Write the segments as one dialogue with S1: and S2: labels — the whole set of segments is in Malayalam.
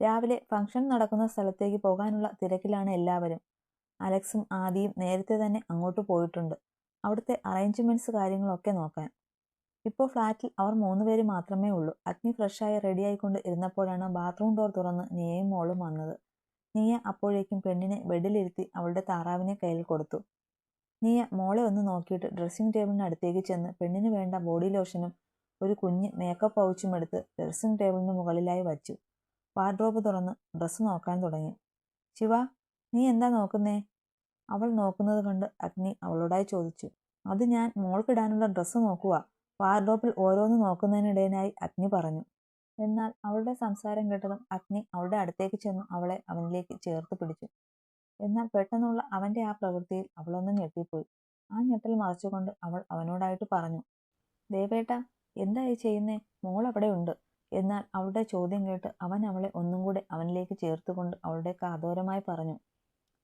S1: രാവിലെ ഫംഗ്ഷൻ നടക്കുന്ന സ്ഥലത്തേക്ക് പോകാനുള്ള തിരക്കിലാണ് എല്ലാവരും. അലക്സും ആദിയും നേരത്തെ തന്നെ അങ്ങോട്ട് പോയിട്ടുണ്ട്. അവിടുത്തെ അറേഞ്ച്മെന്റ്സ് കാര്യങ്ങളൊക്കെ നോക്കാൻ. ഇപ്പോൾ ഫ്ലാറ്റിൽ അവർ മൂന്നുപേര് മാത്രമേ ഉള്ളൂ. അഗ്നി ഫ്രഷായി റെഡിയായിക്കൊണ്ട് ഇരുന്നപ്പോഴാണ് ബാത്റൂം ഡോർ തുറന്ന് നീയയും മോളും വന്നത്. നീയ അപ്പോഴേക്കും പെണ്ണിനെ ബെഡിലിരുത്തി അവളുടെ താറാവിനെ കയ്യിൽ കൊടുത്തു. നീയ മോളെ ഒന്ന് നോക്കിയിട്ട് ഡ്രസ്സിംഗ് ടേബിളിന് അടുത്തേക്ക് ചെന്ന് പെണ്ണിന് വേണ്ട ബോഡി ലോഷനും ഒരു കുഞ്ഞ് മേക്കപ്പ് പൗച്ചും എടുത്ത് ഡ്രസ്സിംഗ് ടേബിളിന് മുകളിലായി വച്ചു. വാർഡ്രോബ് തുറന്ന് ഡ്രസ്സ് നോക്കാൻ തുടങ്ങി. ശിവ നീ എന്താ നോക്കുന്നേ? അവൾ നോക്കുന്നത് കണ്ട് അഗ്നി അവളോടായി ചോദിച്ചു. അത് ഞാൻ മോൾക്കിടാനുള്ള ഡ്രസ്സ് നോക്കുക വാർഡ്രോബിൽ ഓരോന്ന് നോക്കുന്നതിനിടയിലായി അഗ്നി പറഞ്ഞു. എന്നാൽ അവളുടെ സംസാരം കേട്ടതും അഗ്നി അവളുടെ അടുത്തേക്ക് ചെന്ന് അവളെ അവനിലേക്ക് ചേർത്ത് പിടിച്ചു. എന്നാൽ പെട്ടെന്നുള്ള അവന്റെ ആ പ്രവൃത്തിയിൽ അവളൊന്ന് ഞെട്ടിപ്പോയി. ആ ഞെട്ടൽ മറച്ചുകൊണ്ട് അവൾ അവനോടായിട്ട് പറഞ്ഞു. ദേവേട്ട എന്തായി ചെയ്യുന്നേ? മോൾ അവിടെ ഉണ്ട്. എന്നാൽ അവളുടെ ചോദ്യം കേട്ട് അവൻ അവളെ ഒന്നും കൂടെ അവനിലേക്ക് ചേർത്തുകൊണ്ട് അവളുടെ കാതോരമായി പറഞ്ഞു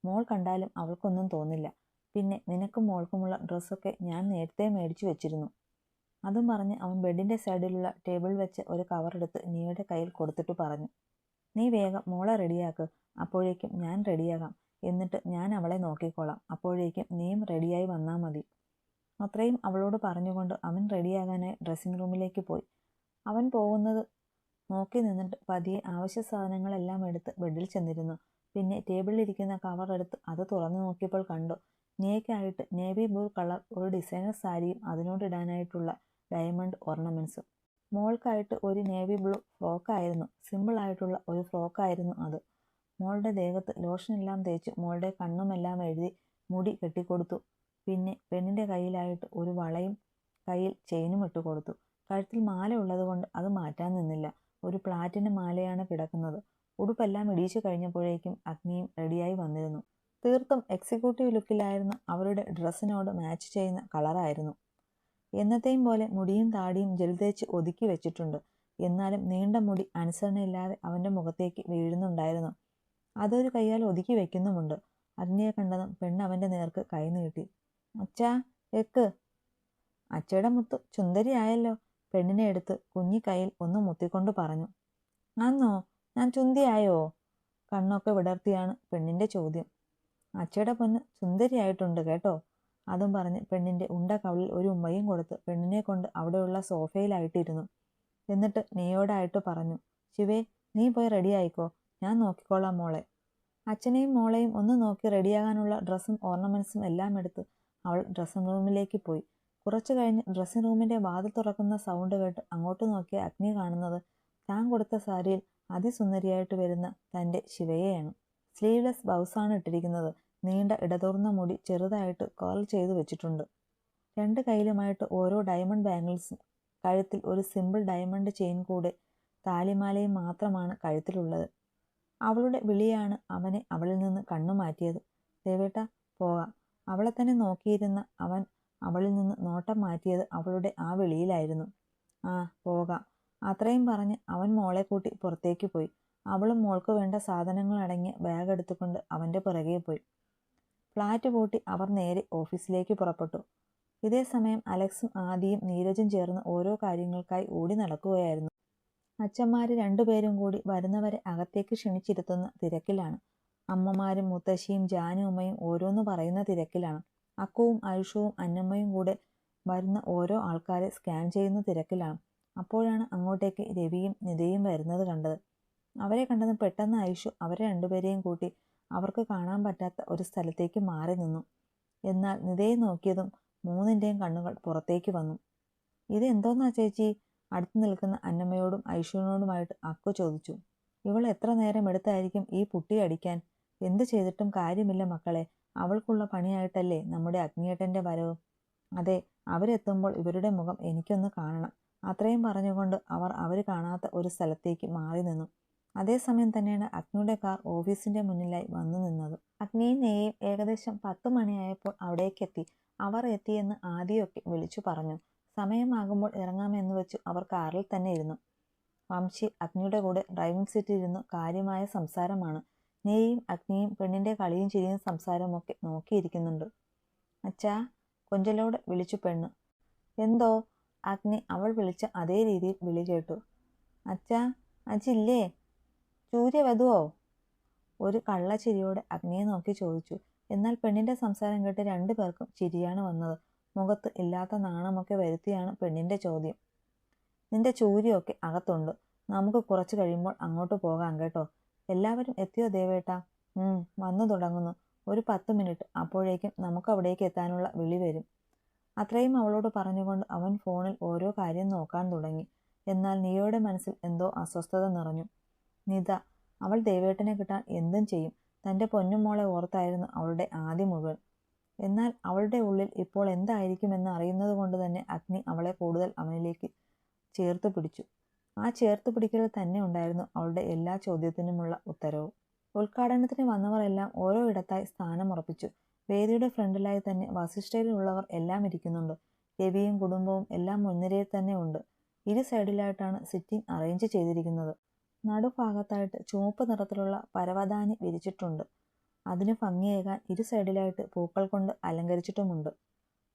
S1: മോൾ കണ്ടാലും അവൾക്കൊന്നും തോന്നില്ല. പിന്നെ നിനക്കും മോൾക്കുമുള്ള ഡ്രസ്സൊക്കെ ഞാൻ നേരത്തെ മേടിച്ചു വെച്ചിരുന്നു. അതും പറഞ്ഞ് അവൻ ബെഡിന്റെ സൈഡിലുള്ള ടേബിൾ വെച്ച് ഒരു കവർ എടുത്ത് നീയുടെ കയ്യിൽ കൊടുത്തിട്ട് പറഞ്ഞു നീ വേഗം മോളെ റെഡിയാക്ക് അപ്പോഴേക്കും ഞാൻ റെഡിയാകാം. എന്നിട്ട് ഞാൻ അവളെ നോക്കിക്കോളാം. അപ്പോഴേക്കും നീയും റെഡിയായി വന്നാൽ മതി. അത്രയും അവളോട് പറഞ്ഞുകൊണ്ട് അവൻ റെഡിയാകാനായി ഡ്രസ്സിംഗ് റൂമിലേക്ക് പോയി. അവൻ പോകുന്നത് നോക്കി നിന്നിട്ട് പതിയെ ആവശ്യ സാധനങ്ങളെല്ലാം എടുത്ത് ബെഡിൽ ചെന്നിരുന്നു. പിന്നെ ടേബിളിൽ ഇരിക്കുന്ന കവർ എടുത്ത് അത് തുറന്നു നോക്കിയപ്പോൾ കണ്ടു. നേക്കായിട്ട് നേവി ബ്ലൂ കളർ ഒരു ഡിസൈനർ സാരിയും അതിനോടിടാനായിട്ടുള്ള ഡയമണ്ട് ഓർണമെന്റ്സും. മോൾക്കായിട്ട് ഒരു നേവി ബ്ലൂ ഫ്രോക്കായിരുന്നു സിമ്പിൾ ആയിട്ടുള്ള ഒരു ഫ്രോക്കായിരുന്നു അത്. മോളുടെ ദേഹത്ത് ലോഷൻ ലോഷനെല്ലാം തേച്ച് മോളുടെ കണ്ണുമെല്ലാം എഴുതി മുടി കെട്ടിക്കൊടുത്തു. പിന്നെ പെണ്ണിന്റെ കയ്യിലായിട്ട് ഒരു വളയും കയ്യിൽ ചെയിനും ഇട്ട് കൊടുത്തു കഴുത്തിൽ മാല ഉള്ളതുകൊണ്ട് അത് മാറ്റാൻ നിന്നില്ല. ഒരു പ്ലാറ്റിന് മാലയാണ് കിടക്കുന്നത്. ഉടുപ്പെല്ലാം ഇടിച്ചു കഴിഞ്ഞപ്പോഴേക്കും അഗ്നിയും റെഡിയായി വന്നിരുന്നു. തീർത്തും എക്സിക്യൂട്ടീവ് ലുക്കിലായിരുന്ന അവരുടെ ഡ്രസ്സിനോട് മാച്ച് ചെയ്യുന്ന കളറായിരുന്നു. എന്നത്തെയും പോലെ മുടിയും താടിയും ജലതേച്ച് ഒതുക്കി വെച്ചിട്ടുണ്ട്. എന്നാലും നീണ്ട മുടി അനുസരണയില്ലാതെ അവന്റെ മുഖത്തേക്ക് വീഴുന്നുണ്ടായിരുന്നു. അതൊരു കൈയാൽ ഒതുക്കി വെക്കുന്നുമുണ്ട്. അഗ്നിയെ കണ്ടതും പെണ്ണ് അവന്റെ നേർക്ക് കൈ നീട്ടി. അച്ഛാ എക്ക്? അച്ഛയുടെ മുത്ത് ചുന്ദരിയായല്ലോ പെണ്ണിനെ എടുത്ത് കുഞ്ഞിക്കൈയിൽ ഒന്ന് മുത്തിക്കൊണ്ട് പറഞ്ഞു അന്നോ ഞാൻ ചുന്തിയായോ? കണ്ണൊക്കെ വിടർത്തിയാണ് പെണ്ണിന്റെ ചോദ്യം. അച്ചയുടെ പൊന്ന് സുന്ദരിയായിട്ടുണ്ട് കേട്ടോ അതും പറഞ്ഞ് പെണ്ണിന്റെ ഉണ്ട കവളിൽ ഒരു ഉമ്മയും കൊടുത്ത് പെണ്ണിനെ കൊണ്ട് അവിടെയുള്ള സോഫയിലായിട്ടിരുന്നു. എന്നിട്ട് നീയോടായിട്ട് പറഞ്ഞു ശിവേ നീ പോയി റെഡിയായിക്കോ ഞാൻ നോക്കിക്കോളാം മോളെ. അച്ഛനെയും മോളെയും ഒന്ന് നോക്കി റെഡിയാകാനുള്ള ഡ്രസ്സും ഓർണമെന്റ്സും എല്ലാം എടുത്ത് അവൾ ഡ്രസ്സിംഗ് റൂമിലേക്ക് പോയി. കുറച്ചു കഴിഞ്ഞ് ഡ്രസ്സിംഗ് റൂമിന്റെ വാതിൽ തുറക്കുന്ന സൗണ്ട് കേട്ട് അങ്ങോട്ട് നോക്കിയ അഗ്നി കാണുന്നത് താൻ കൊടുത്ത സാരിയിൽ അതിസുന്ദരിയായിട്ട് വരുന്ന തന്റെ ശിവയെയാണ്. സ്ലീവ്ലെസ് ബ്ലൗസാണ് ഇട്ടിരിക്കുന്നത്. നീണ്ട ഇടതൂർന്ന മുടി ചെറുതായിട്ട് കോൾ ചെയ്തു വെച്ചിട്ടുണ്ട്. രണ്ട് കയ്യിലുമായിട്ട് ഓരോ ഡയമണ്ട് ബാംഗിൾസും കഴുത്തിൽ ഒരു സിമ്പിൾ ഡയമണ്ട് ചെയിൻ കൂടെ താലിമാലയും മാത്രമാണ് കഴുത്തിലുള്ളത്. അവളുടെ വിളിയാണ് അവനെ അവളിൽ നിന്ന് കണ്ണു മാറ്റിയത് ദേവേട്ട പോകാം. അവളെ തന്നെ നോക്കിയിരുന്ന അവൻ അവളിൽ നിന്ന് നോട്ടം മാറ്റിയത് അവളുടെ ആ വിളിയിലായിരുന്നു. ആ പോകാം. അത്രയും പറഞ്ഞ് അവൻ മോളെ കൂട്ടി പുറത്തേക്ക് പോയി. അവളും മോൾക്ക് വേണ്ട സാധനങ്ങൾ അടങ്ങിയ ബാഗ് എടുത്തുകൊണ്ട് അവന്റെ പുറകെ പോയി. ഫ്ലാറ്റ് പൂട്ടി അവർ നേരെ ഓഫീസിലേക്ക് പുറപ്പെട്ടു. ഇതേ സമയം അലക്സും ആദിയും നീരജും ചേർന്ന് ഓരോ കാര്യങ്ങൾക്കായി ഓടി നടക്കുകയായിരുന്നു. അച്ഛന്മാർ രണ്ടുപേരും കൂടി വരുന്നവരെ അകത്തേക്ക് ക്ഷണിച്ചിരുത്തുന്ന തിരക്കിലാണ്. അമ്മമാരും മുത്തശ്ശിയും ജാനുമ്മയും ഓരോന്ന് പറയുന്ന തിരക്കിലാണ്. അക്കുവും ആയുഷവും അന്നമ്മയും കൂടെ വരുന്ന ഓരോ ആൾക്കാരെ സ്കാൻ ചെയ്യുന്ന തിരക്കിലാണ്. അപ്പോഴാണ് അങ്ങോട്ടേക്ക് രവിയും നിധിയും വരുന്നത് കണ്ടത്. അവരെ കണ്ടത് പെട്ടെന്ന് ആയുഷു അവരെ രണ്ടുപേരെയും കൂട്ടി അവർക്ക് കാണാൻ പറ്റാത്ത ഒരു സ്ഥലത്തേക്ക് മാറി നിന്നു. എന്നാൽ നിധയെ നോക്കിയതും മൂന്നിന്റെയും കണ്ണുകൾ പുറത്തേക്ക് വന്നു. ഇതെന്തോന്നാ ചേച്ചി? അടുത്ത് നിൽക്കുന്ന അന്നമ്മയോടും ഐഷുവിനോടുമായിട്ട് അക്കു ചോദിച്ചു. ഇവൾ എത്ര നേരം എടുത്തായിരിക്കും ഈ പുട്ടി അടിക്കാൻ? എന്ത് ചെയ്തിട്ടും കാര്യമില്ല മക്കളെ. അവൾക്കുള്ള പണിയായിട്ടല്ലേ നമ്മുടെ അഗ്നിയേട്ടന്റെ വരവ്? അതെ അവരെത്തുമ്പോൾ ഇവരുടെ മുഖം എനിക്കൊന്ന് കാണണം. അത്രയും പറഞ്ഞുകൊണ്ട് അവർ അവർ കാണാത്ത ഒരു സ്ഥലത്തേക്ക് മാറി നിന്നു. അതേസമയം തന്നെയാണ് അഗ്നിയുടെ കാർ ഓഫീസിന്റെ മുന്നിലായി വന്നു നിന്നത്. അഗ്നിയും നെയ്യും ഏകദേശം പത്ത് മണിയായപ്പോൾ അവിടേക്കെത്തി അവർ എത്തിയെന്ന് ആദ്യമൊക്കെ വിളിച്ചു പറഞ്ഞു. സമയമാകുമ്പോൾ ഇറങ്ങാമെന്ന് വെച്ചു അവർ കാറിൽ തന്നെ ഇരുന്നു. വംശി അഗ്നിയുടെ കൂടെ ഡ്രൈവിംഗ് സീറ്റിൽ ഇരുന്നു കാര്യമായ സംസാരമാണ്. നെയ്യും അഗ്നിയും പെണ്ണിന്റെ കളിയും ചിരിയും സംസാരമൊക്കെ നോക്കിയിരിക്കുന്നുണ്ട്. അച്ഛാ കൊഞ്ചലോട് വിളിച്ചു പെണ്ണ്. എന്തോ? അഗ്നി അവൾ വിളിച്ച അതേ രീതിയിൽ വിളി കേട്ടു. അച്ഛാ അജില്ലേ? സൂര്യവധുവോ ഒരു കള്ളച്ചിരിയോടെ അഗ്നിയെ നോക്കി ചോദിച്ചു. എന്നാൽ പെണ്ണിന്റെ സംസാരം കേട്ട് രണ്ടു പേർക്കും ചിരിയാണ് വന്നത്. മുഖത്ത് ഇല്ലാത്ത നാണമൊക്കെ വരുത്തിയാണ് പെണ്ണിന്റെ ചോദ്യം. നിന്റെ ചൂരിയൊക്കെ അകത്തുണ്ട്. നമുക്ക് കുറച്ച് കഴിയുമ്പോൾ അങ്ങോട്ട് പോകാം കേട്ടോ. എല്ലാവരും എത്തിയോ ദേവേട്ടാ? വന്നു തുടങ്ങുന്നു. ഒരു പത്ത് മിനിറ്റ്. അപ്പോഴേക്കും നമുക്ക് അവിടേക്ക് എത്താനുള്ള വിളി വരും. അത്രയും അവളോട് പറഞ്ഞുകൊണ്ട് അവൻ ഫോണിൽ ഓരോ കാര്യം നോക്കാൻ തുടങ്ങി. എന്നാൽ നിയോയുടെ മനസ്സിൽ എന്തോ അസ്വസ്ഥത നിറഞ്ഞു. നിത അവൾ ദേവേട്ടനെ കിട്ടാൻ എന്തും ചെയ്യും. തന്റെ പൊന്നുമോളെ ഓർത്തായിരുന്നു അവളുടെ ആദ്യം മുഴുവൻ എന്നാൽ അവളുടെ ഉള്ളിൽ ഇപ്പോൾ എന്തായിരിക്കുമെന്ന് അറിയുന്നത് കൊണ്ട് തന്നെ അഗ്നി അവളെ കൂടുതൽ അവനിലേക്ക് ചേർത്ത് പിടിച്ചു. ആ ചേർത്ത് പിടിക്കലിൽ തന്നെ ഉണ്ടായിരുന്നു അവളുടെ എല്ലാ ചോദ്യത്തിനുമുള്ള ഉത്തരവും. ഉദ്ഘാടനത്തിന് വന്നവരെല്ലാം ഓരോ ഇടത്തായി സ്ഥാനമുറപ്പിച്ചു വേദിയുടെ ഫ്രണ്ടിലായി തന്നെ വസിഷ്ഠയിലുള്ളവർ എല്ലാം ഇരിക്കുന്നുണ്ട്. രവിയും കുടുംബവും എല്ലാം മുൻനിരയിൽ തന്നെ ഉണ്ട്. ഇരു സൈഡിലായിട്ടാണ് സിറ്റിംഗ് അറേഞ്ച് ചെയ്തിരിക്കുന്നത്. നടുഭാഗത്തായിട്ട് ചുവപ്പ് നിറത്തിലുള്ള പരവതാനി വിരിച്ചിട്ടുണ്ട്. അതിന് ഭംഗിയേകാൻ ഇരു സൈഡിലായിട്ട് പൂക്കൾ കൊണ്ട് അലങ്കരിച്ചിട്ടുമുണ്ട്.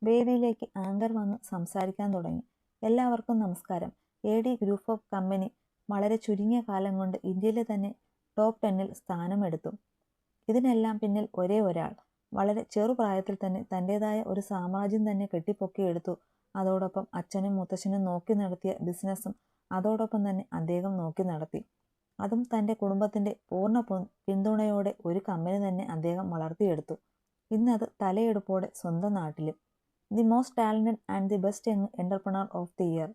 S1: വേദിയിലേക്ക് ആങ്കർ വന്ന് സംസാരിക്കാൻ തുടങ്ങി. എല്ലാവർക്കും നമസ്കാരം. A D group of company വളരെ ചുരുങ്ങിയ കാലം കൊണ്ട് ഇന്ത്യയിലെ തന്നെ ടോപ്പ് ടെന്നിൽ സ്ഥാനമെടുത്തു. ഇതിനെല്ലാം പിന്നിൽ ഒരേ ഒരാൾ. വളരെ ചെറുപ്രായത്തിൽ തന്നെ തന്റെതായ ഒരു സാമ്രാജ്യം തന്നെ കെട്ടിപ്പൊക്കിയെടുത്തു അതോടൊപ്പം അച്ഛനും മുത്തച്ഛനും നോക്കി നടത്തിയ ബിസിനസ്സും അതോടൊപ്പം തന്നെ അദ്ദേഹം നോക്കി നടത്തി. അതും തന്റെ കുടുംബത്തിന്റെ പൂർണ പിന്തുണയോടെ ഒരു കമ്പനി തന്നെ അദ്ദേഹം വളർത്തിയെടുത്തു. ഇന്നത് തലയെടുപ്പോടെ സ്വന്തം നാട്ടിലും. The most talented and the best young entrepreneur of the year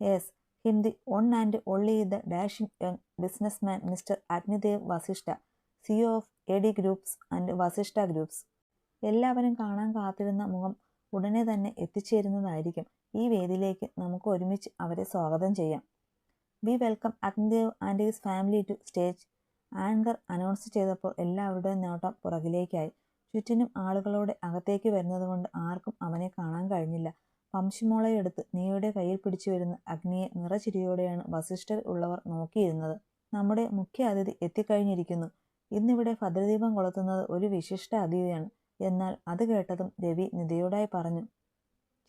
S1: yes him one and only the dashing young businessman Mr Agnidev Vasishta CEO of A D groups and Vasishta groups എല്ലാവരും കാണാൻ കാത്തിരുന്ന മുഖം ഉടനെ തന്നെ എത്തിച്ചേരുന്നതായിരിക്കും. ഈ വേദിയിലേക്ക് നമുക്ക് ഒരുമിച്ച് അവരെ സ്വാഗതം ചെയ്യാം. We welcome Agnidev and his family to stage anchor announce ചെയ്തപ്പോൾ എല്ലാവരുടെയും നോട്ടം പുറകിലേക്കായി. ചുറ്റിനും ആളുകളോടെ അകത്തേക്ക് വരുന്നതുകൊണ്ട് ആർക്കും അവനെ കാണാൻ കഴിഞ്ഞില്ല. വംശമോളയെടുത്ത് നീയുടെ കയ്യിൽ പിടിച്ചു വരുന്ന അഗ്നിയെ നിറചിരിയോടെയാണ് വസിഷ്ഠർ ഉള്ളവർ നോക്കിയിരുന്നത്. നമ്മുടെ മുഖ്യ അതിഥി എത്തിക്കഴിഞ്ഞിരിക്കുന്നു. ഇന്നിവിടെ ഭദ്രദീപം കൊളുത്തുന്നത് ഒരു വിശിഷ്ട അതിഥിയാണ്. എന്നാൽ അത് കേട്ടതും രവി നിധിയോടായി പറഞ്ഞു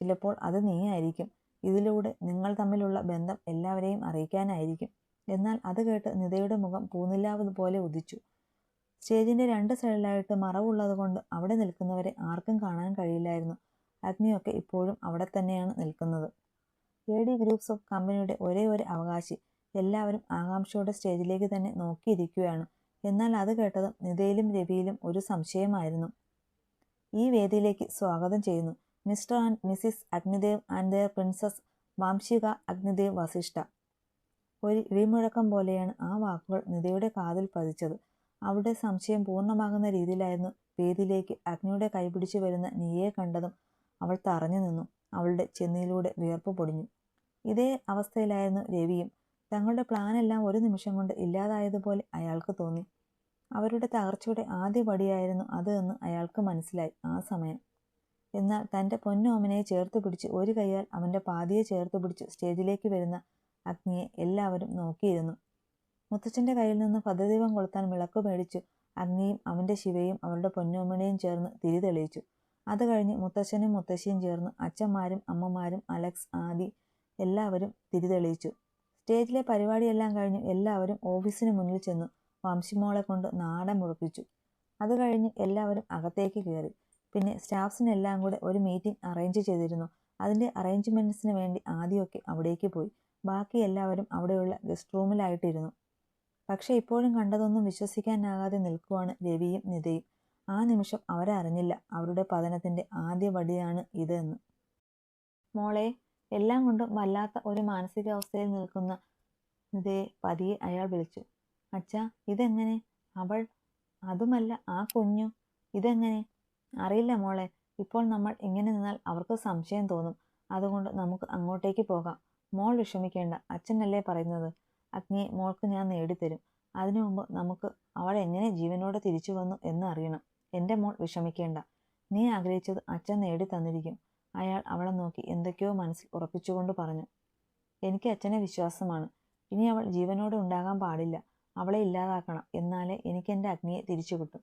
S1: ചിലപ്പോൾ അത് നീയായിരിക്കും. ഇതിലൂടെ നിങ്ങൾ തമ്മിലുള്ള ബന്ധം എല്ലാവരെയും അറിയിക്കാനായിരിക്കും. എന്നാൽ അത് കേട്ട് നിതയുടെ മുഖം പൂനിലാവ് പോലെ ഉദിച്ചു. സ്റ്റേജിന്റെ രണ്ട് സൈഡിലായിട്ട് മറവുള്ളത് കൊണ്ട് അവിടെ നിൽക്കുന്നവരെ ആർക്കും കാണാൻ കഴിയില്ലായിരുന്നു. അഗ്നിയൊക്കെ ഇപ്പോഴും അവിടെ തന്നെയാണ് നിൽക്കുന്നത്. എ ഡി ഗ്രൂപ്പ്സ് ഓഫ് കമ്പനിയുടെ ഒരേ ഒരു അവകാശി എല്ലാവരും ആകാംക്ഷയോടെ സ്റ്റേജിലേക്ക് തന്നെ നോക്കിയിരിക്കുകയാണ്. എന്നാൽ അത് കേട്ടതും നിതയിലും രവിയിലും ഒരു സംശയമായിരുന്നു. ഈ വേദിയിലേക്ക് സ്വാഗതം ചെയ്യുന്നു. Mr and Mrs Agnidev and their princess Vamshika Agnidev Vasishta. ഒരു ഇടിമുഴക്കം പോലെയാണ് ആ വാക്കുകൾ നിതയുടെ കാതിൽ പതിച്ചത്. അവിടെ സംശയം പൂർണമാകുന്ന രീതിയിലായിരുന്നു വേദിയിലേക്ക് അഗ്നിയുടെ കൈപിടിച്ച് വരുന്ന നീയെ കണ്ടതും അവൾ തറഞ്ഞു നിന്നു. അവളുടെ ചെന്നിയിലൂടെ വിയർപ്പ് പൊടിഞ്ഞു. ഇതേ അവസ്ഥയിലായിരുന്നു രവിയും. തങ്ങളുടെ പ്ലാനെല്ലാം ഒരു നിമിഷം കൊണ്ട് ഇല്ലാതായതുപോലെ അയാൾക്ക് തോന്നി. അവരുടെ തകർച്ചയുടെ ആദ്യ പടിയായിരുന്നു അത് എന്ന് അയാൾക്ക് മനസ്സിലായി ആ സമയം. എന്നാൽ തന്റെ പൊന്നോമനയെ ചേർത്ത് പിടിച്ച് ഒരു കൈയാൽ അവന്റെ പാതിയെ ചേർത്ത് പിടിച്ച് സ്റ്റേജിലേക്ക് വരുന്ന അഗ്നിയെ എല്ലാവരും നോക്കിയിരുന്നു. മുത്തച്ഛന്റെ കയ്യിൽ നിന്ന് പദദീപം കൊളുത്താൻ വിളക്ക് മേടിച്ചു അഗ്നിയും അവന്റെ ശിവയും അവരുടെ പൊന്നോമനയും ചേർന്ന് തിരി തെളിയിച്ചു. അത് കഴിഞ്ഞ് മുത്തശ്ശനും മുത്തശ്ശിയും ചേർന്ന് അച്ഛന്മാരും അമ്മമാരും അലക്സ് ആദി എല്ലാവരും തിരിതെളിയിച്ചു. സ്റ്റേജിലെ പരിപാടിയെല്ലാം കഴിഞ്ഞ് എല്ലാവരും ഓഫീസിന് മുന്നിൽ ചെന്നു വംശിമോളെ കൊണ്ട് നാടൻ മുഴപ്പിച്ചു അത് കഴിഞ്ഞ് എല്ലാവരും അകത്തേക്ക് കയറി. പിന്നെ സ്റ്റാഫ്സിനെല്ലാം കൂടെ ഒരു മീറ്റിംഗ് അറേഞ്ച് ചെയ്തിരുന്നു. അതിന്റെ അറേഞ്ച്മെന്റ്സിന് വേണ്ടി ആദ്യമൊക്കെ അവിടേക്ക് പോയി. ബാക്കി എല്ലാവരും അവിടെയുള്ള ഗസ്റ്റ് റൂമിലായിട്ടിരുന്നു. പക്ഷേ ഇപ്പോഴും കണ്ടതൊന്നും വിശ്വസിക്കാനാകാതെ നിൽക്കുവാണ് രവിയും നിതയും. ആ നിമിഷം അവരറിഞ്ഞില്ല അവരുടെ പതനത്തിന്റെ ആദ്യ വടിയാണ് ഇത് എന്ന് മോളെ എല്ലാം കൊണ്ടും വല്ലാത്ത ഒരു മാനസികാവസ്ഥയിൽ നിൽക്കുന്ന ഇതേ പതിയെ അയാൾ വിളിച്ചു. അച്ഛാ ഇതെങ്ങനെ? അവൾ അതുമല്ല ആ കുഞ്ഞു. ഇതെങ്ങനെ? അറിയില്ല മോളെ. ഇപ്പോൾ നമ്മൾ ഇങ്ങനെ നിന്നാൽ അവർക്ക് സംശയം തോന്നും. അതുകൊണ്ട് നമുക്ക് അങ്ങോട്ടേക്ക് പോകാം. മോൾ വിഷമിക്കേണ്ട. അച്ഛനല്ലേ പറയുന്നത്? അഗ്നിയെ മോൾക്ക് ഞാൻ നേടിത്തരും. അതിനു മുമ്പ് നമുക്ക് അവൾ എങ്ങനെ ജീവനോടെ തിരിച്ചു വന്നു എന്ന് അറിയണം. എന്റെ മോൾ വിഷമിക്കേണ്ട. നീ ആഗ്രഹിച്ചത് അച്ഛൻ നേടി തന്നിരിക്കും. അയാൾ അവളെ നോക്കി എന്തൊക്കെയോ മനസ്സിൽ ഉറപ്പിച്ചുകൊണ്ട് പറഞ്ഞു. എനിക്ക് അച്ഛനെ വിശ്വാസമാണ്. ഇനി അവൾ ജീവനോടെ ഉണ്ടാകാൻ പാടില്ല. അവളെ ഇല്ലാതാക്കണം. എന്നാലേ എനിക്ക് എന്റെ അഗ്നിയെ തിരിച്ചു കിട്ടും.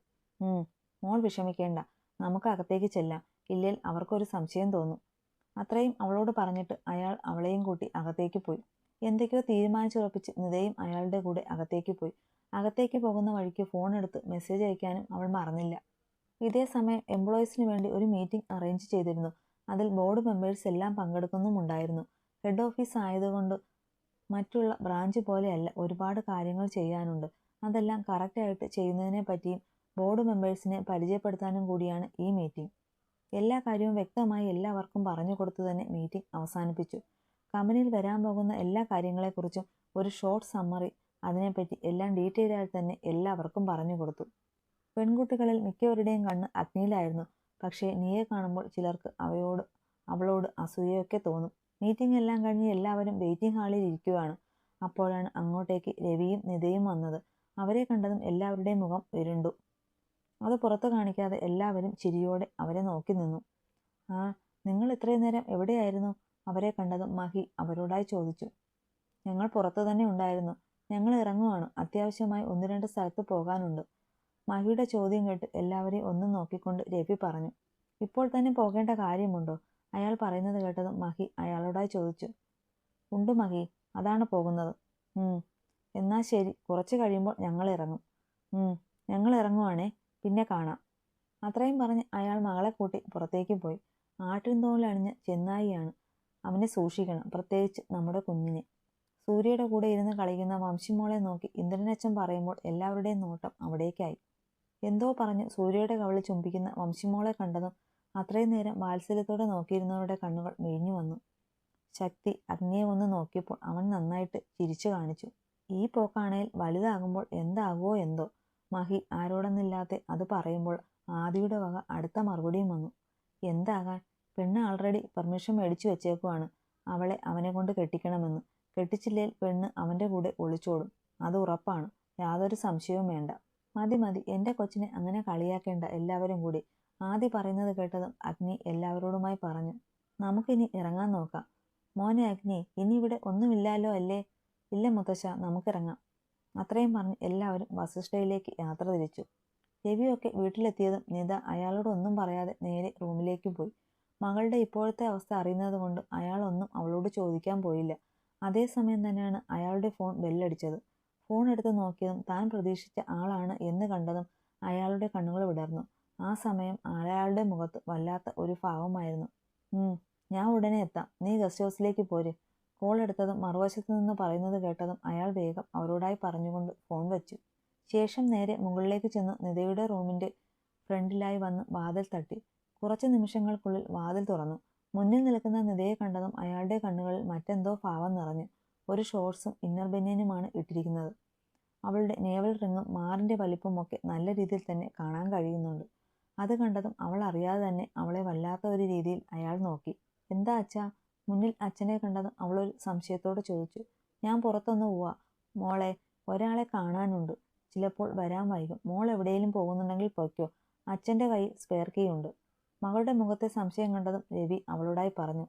S1: മോൾ വിഷമിക്കേണ്ട. നമുക്ക് അകത്തേക്ക് ചെല്ലാം. ഇല്ലേൽ അവർക്കൊരു സംശയം തോന്നും. അത്രയും അവളോട് പറഞ്ഞിട്ട് അയാൾ അവളെയും കൂട്ടി അകത്തേക്ക് പോയി. എന്തൊക്കെയോ തീരുമാനിച്ചുറപ്പിച്ച് നിതയും അയാളുടെ കൂടെ അകത്തേക്ക് പോയി. അകത്തേക്ക് പോകുന്ന വഴിക്ക് ഫോൺ എടുത്ത് മെസ്സേജ് അയക്കാനും അവൾ മറന്നില്ല. ഇതേ സമയം എംപ്ലോയീസിന് വേണ്ടി ഒരു മീറ്റിംഗ് അറേഞ്ച് ചെയ്തിരുന്നു. അതിൽ ബോർഡ് മെമ്പേഴ്സ് എല്ലാം പങ്കെടുക്കുന്നുമുണ്ടായിരുന്നു. ഹെഡ് ഓഫീസ് ആയതുകൊണ്ട് മറ്റുള്ള ബ്രാഞ്ച് പോലെയല്ല ഒരുപാട് കാര്യങ്ങൾ ചെയ്യാനുണ്ട്. അതെല്ലാം കറക്റ്റായിട്ട് ചെയ്യുന്നതിനെ പറ്റിയും ബോർഡ് മെമ്പേഴ്സിനെ പരിചയപ്പെടുത്താനും കൂടിയാണ് ഈ മീറ്റിംഗ് എല്ലാ കാര്യവും വ്യക്തമായി എല്ലാവർക്കും പറഞ്ഞു കൊടുത്തു തന്നെ മീറ്റിംഗ് അവസാനിപ്പിച്ചു. കമ്പനിയിൽ വരാൻ പോകുന്ന എല്ലാ കാര്യങ്ങളെക്കുറിച്ചും ഒരു ഷോർട്ട് സമ്മറി അതിനെപ്പറ്റി എല്ലാം ഡീറ്റെയിൽ ആയി തന്നെ എല്ലാവർക്കും പറഞ്ഞു കൊടുത്തു. പെൺകുട്ടികളിൽ മിക്കവരുടെയും കണ്ണ് അഗ്നിയിലായിരുന്നു. പക്ഷേ നീയെ കാണുമ്പോൾ ചിലർക്ക് അവയോട് അവളോട് അസൂയൊക്കെ തോന്നും. മീറ്റിംഗ് എല്ലാം കഴിഞ്ഞ് എല്ലാവരും വെയിറ്റിംഗ് ഹാളിൽ ഇരിക്കുകയാണ് അപ്പോഴാണ് അങ്ങോട്ടേക്ക് രവിയും നിതയും വന്നത്. അവരെ കണ്ടതും എല്ലാവരുടെയും മുഖം ഇരുണ്ടു അത് പുറത്തു കാണിക്കാതെ എല്ലാവരും ചിരിയോടെ അവരെ നോക്കി നിന്നു. ആ നിങ്ങൾ ഇത്രയും നേരം എവിടെയായിരുന്നു? അവരെ കണ്ടതും മഹി അവരോടായി ചോദിച്ചു. ഞങ്ങൾ പുറത്തു തന്നെ ഉണ്ടായിരുന്നു. ഞങ്ങൾ ഇറങ്ങുവാണ്. അത്യാവശ്യമായി ഒന്ന് രണ്ട് സ്ഥലത്ത് പോകാനുണ്ട്. മഹിയുടെ ചോദ്യം കേട്ട് എല്ലാവരെയും ഒന്നും നോക്കിക്കൊണ്ട് രവി പറഞ്ഞു ഇപ്പോൾ തന്നെ പോകേണ്ട കാര്യമുണ്ടോ? അയാൾ പറയുന്നത് കേട്ടതും മഹി അയാളോടായി ചോദിച്ചു ഉണ്ട് മഹി അതാണ് പോകുന്നത്. എന്നാ ശരി കുറച്ച് കഴിയുമ്പോൾ ഞങ്ങൾ ഇറങ്ങും. ഞങ്ങൾ ഇറങ്ങുവാണേ പിന്നെ കാണാം. അത്രയും പറഞ്ഞ് അയാൾ മകളെ കൂട്ടി പുറത്തേക്ക് പോയി. ആട്ടിൻതോലണിഞ്ഞ ചെന്നായിയാണ് അവനെ സൂക്ഷിക്കണം പ്രത്യേകിച്ച് നമ്മുടെ കുഞ്ഞിനെ. സൂര്യയുടെ കൂടെ ഇരുന്ന് കളിക്കുന്ന വംശിമോളെ നോക്കി ഇന്ദ്രനച്ചൻ പറയുമ്പോൾ എല്ലാവരുടെയും നോട്ടം അവിടേക്കായി. എന്തോ പറഞ്ഞ് സൂര്യയുടെ കവളിൽ ചുംബിക്കുന്ന വംശിമോളെ കണ്ടതും അത്രയും നേരം വാത്സല്യത്തോടെ നോക്കിയിരുന്നവരുടെ കണ്ണുകൾ മിഴിഞ്ഞു വന്നു. ശക്തി അഗ്നിയെ ഒന്ന് നോക്കിയപ്പോൾ അവൻ നന്നായിട്ട് ചിരിച്ചു കാണിച്ചു. ഈ പോക്കാണേൽ വലുതാകുമ്പോൾ എന്താകുമോ എന്തോ. മഹി ആരോടെന്നില്ലാതെ അത് പറയുമ്പോൾ ആദിയുടെ വക അടുത്ത മറുപടിയും വന്നു. എന്താകാൻ? പെണ്ണ് ആൾറെഡി പെർമിഷൻ മേടിച്ചു വെച്ചേക്കുവാണ്. അവളെ അവനെ കൊണ്ട് കെട്ടിക്കണമെന്ന്. കെട്ടിച്ചില്ലേൽ പെണ്ണ് അവന്റെ കൂടെ ഒളിച്ചോടും. അത് ഉറപ്പാണ്. യാതൊരു സംശയവും വേണ്ട. മതി മതി. എന്റെ കൊച്ചിനെ അങ്ങനെ കളിയാക്കേണ്ട എല്ലാവരും കൂടി. ആദ്യ പറയുന്നത് കേട്ടതും അഗ്നി എല്ലാവരോടുമായി പറഞ്ഞു നമുക്കിനി ഇറങ്ങാൻ നോക്കാം. മോനെ അഗ്നി ഇനി ഇവിടെ ഒന്നുമില്ലാലോ അല്ലേ? ഇല്ല മുത്തശ്ശ നമുക്കിറങ്ങാം അത്രയും പറഞ്ഞ് എല്ലാവരും വസിഷ്ഠയിലേക്ക് യാത്ര തിരിച്ചു. രവിയൊക്കെ വീട്ടിലെത്തിയതും നിത അയാളോട് ഒന്നും പറയാതെ നേരെ റൂമിലേക്ക് പോയി. മകളുടെ ഇപ്പോഴത്തെ അവസ്ഥ അറിയുന്നത് കൊണ്ട് അയാളൊന്നും അവളോട് ചോദിക്കാൻ പോയില്ല. അതേസമയം തന്നെയാണ് അയാളുടെ ഫോൺ ബെല്ലടിച്ചത്. ഫോൺ എടുത്ത് നോക്കിയതും താൻ പ്രതീക്ഷിച്ച ആളാണ് എന്ന് കണ്ടതും അയാളുടെ കണ്ണുകൾ വിടർന്നു. ആ സമയം അയാളുടെ മുഖത്ത് വല്ലാത്ത ഒരു ഭാവമായിരുന്നു. ഞാൻ ഉടനെ എത്താം. നീ ഗസ്റ്റ് ഹൗസിലേക്ക് പോര്. കോൾ എടുത്തതും മറുവശത്ത് നിന്ന് പറയുന്നത് കേട്ടതും അയാൾ വേഗം അവരോടായി പറഞ്ഞുകൊണ്ട് ഫോൺ വെച്ചു. ശേഷം നേരെ മുകളിലേക്ക് ചെന്ന് നിതയുടെ റൂമിന്റെ ഫ്രണ്ടിലായി വന്ന് വാതിൽ തട്ടി. കുറച്ച് നിമിഷങ്ങൾക്കുള്ളിൽ വാതിൽ തുറന്നു. മുന്നിൽ നിൽക്കുന്ന നിതയെ കണ്ടതും അയാളുടെ കണ്ണുകളിൽ മറ്റെന്തോ ഭാവം നിറഞ്ഞു. ഒരു ഷോർട്സും ഇന്നർ ബനിയനുമാണ് ഇട്ടിരിക്കുന്നത്. അവളുടെ നേവൽ റിങ്ങും മാറിന്റെ വലിപ്പമൊക്കെ നല്ല രീതിയിൽ തന്നെ കാണാൻ കഴിയുന്നുണ്ട്. അത് കണ്ടതും അവൾ അറിയാതെ തന്നെ അവളെ വല്ലാത്ത ഒരു രീതിയിൽ അയാൾ നോക്കി. എന്താ അച്ഛാ? മുന്നിൽ അച്ഛനെ കണ്ടതും അവളൊരു സംശയത്തോടെ ചോദിച്ചു. ഞാൻ പുറത്തൊന്ന് പോവാ. മോളെ ഒരാളെ കാണാനുണ്ട്. ചിലപ്പോൾ വരാൻ വൈകും. മോൾ എവിടെയെങ്കിലും പോകുന്നുണ്ടെങ്കിൽ പൊയ്ക്കോ. അച്ഛന്റെ കയ്യിൽ സ്പെയർ കീ ഉണ്ട്. മകളുടെ മുഖത്തെ സംശയം കണ്ടതും രവി അവളോടായി പറഞ്ഞു.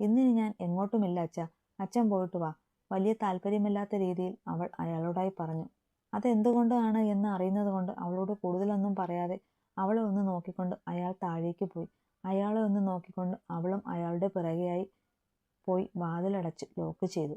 S1: ഇന്നിനി ഞാൻ എങ്ങോട്ടുമില്ല അച്ഛ. അച്ഛൻ പോയിട്ട് വാ. വലിയ താല്പര്യമില്ലാത്ത രീതിയിൽ അവൾ അയാളോടായി പറഞ്ഞു. അതെന്തുകൊണ്ടാണ് എന്ന് അറിയുന്നത് കൊണ്ട് അവളോട് കൂടുതലൊന്നും പറയാതെ അവളെ ഒന്ന് നോക്കിക്കൊണ്ട് അയാൾ താഴേക്ക് പോയി. അയാളെ ഒന്ന് നോക്കിക്കൊണ്ട് അവളും അയാളുടെ പിറകെയായി പോയി വാതിലടച്ച് ലോക്ക് ചെയ്തു.